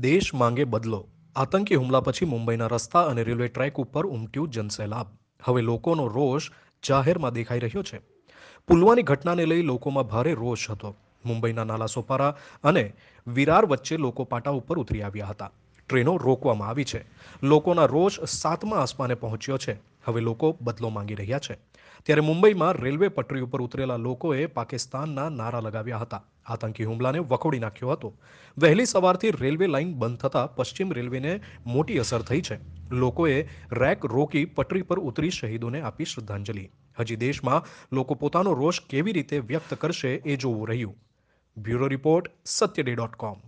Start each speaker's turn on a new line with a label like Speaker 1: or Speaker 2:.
Speaker 1: દેશ માંગે બદલો. આતંકી હુમલા પછી મુંબઈના રસ્તા અને રેલવે ટ્રેક ઉપર ઉમટ્યું જનસેલાબ. હવે લોકોનો રોષ જાહેરમાં દેખાઈ રહ્યો છે. પુલવાની ઘટનાને લઈ લોકોમાં ભારે રોષ હતો. મુંબઈના નાલા સોપારા અને વિરાર વચ્ચે લોકો પાટા ઉપર ઉતરી આવ્યા હતા. ટ્રેનો રોકવામાં આવી છે. લોકોના રોષ સાતમા આસમાને પહોંચ્યો છે. હવે લોકો બદલો માંગી રહ્યા છે. ત્યારે મુંબઈમાં રેલવે પટરી ઉપર ઉતરેલા લોકોએ પાકિસ્તાનના નારા લગાવ્યા હતા. આતંકી હુમલાને વખોડી નાખ્યો હતો. વહેલી સવારથી રેલવે લાઇન બંધ થતાં પશ્ચિમ રેલવેને મોટી અસર થઈ છે. લોકોએ રેક રોકી પટરી પર ઉતરી શહીદોને આપી શ્રદ્ધાંજલિ. હજી દેશમાં લોકો પોતાનો રોષ કેવી રીતે વ્યક્ત કરશે એ જોવું રહ્યું. Bureau report Satyaday dot com.